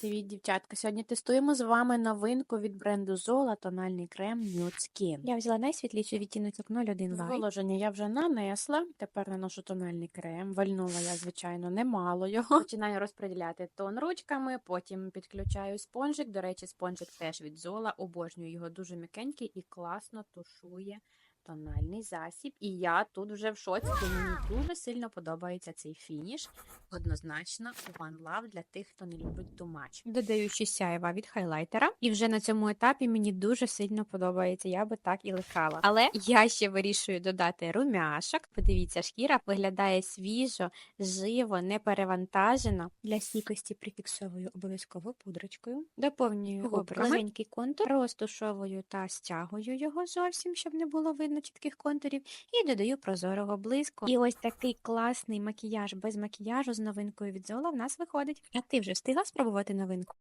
Привіт, дівчатка. Сьогодні тестуємо з вами новинку від бренду Zola тональний крем Nude Skin. Я взяла найсвітліший відтіночок 01 Light. Зволоження я вже нанесла. Тепер наношу тональний крем. Вальнула я, звичайно, немало його. Починаю розподіляти тон ручками, потім підключаю спонжик. До речі, спонжик теж від Zola. Обожнюю його дуже м'якенький і класно тушує тональний засіб. І я тут вже в шоці, бо мені дуже сильно подобається цей фініш. Однозначно, One Love для тих, хто не любить too much. Додаю ще сяєва від хайлайтера. І вже на цьому етапі мені дуже сильно подобається. Я би так і лишала. Але я ще вирішую додати румяшок. Подивіться, шкіра виглядає свіжо, живо, не перевантажено. Для стійкості прифіксовую обов'язково пудрочкою. Доповнюю Губками. легенький контур, розтушовую та стягую його зовсім, щоб не було видно чітких контурів. І додаю прозорого блиску. І ось такий класний макіяж без макіяжу з новинкою від Зола в нас виходить. А ти вже встигла спробувати новинку?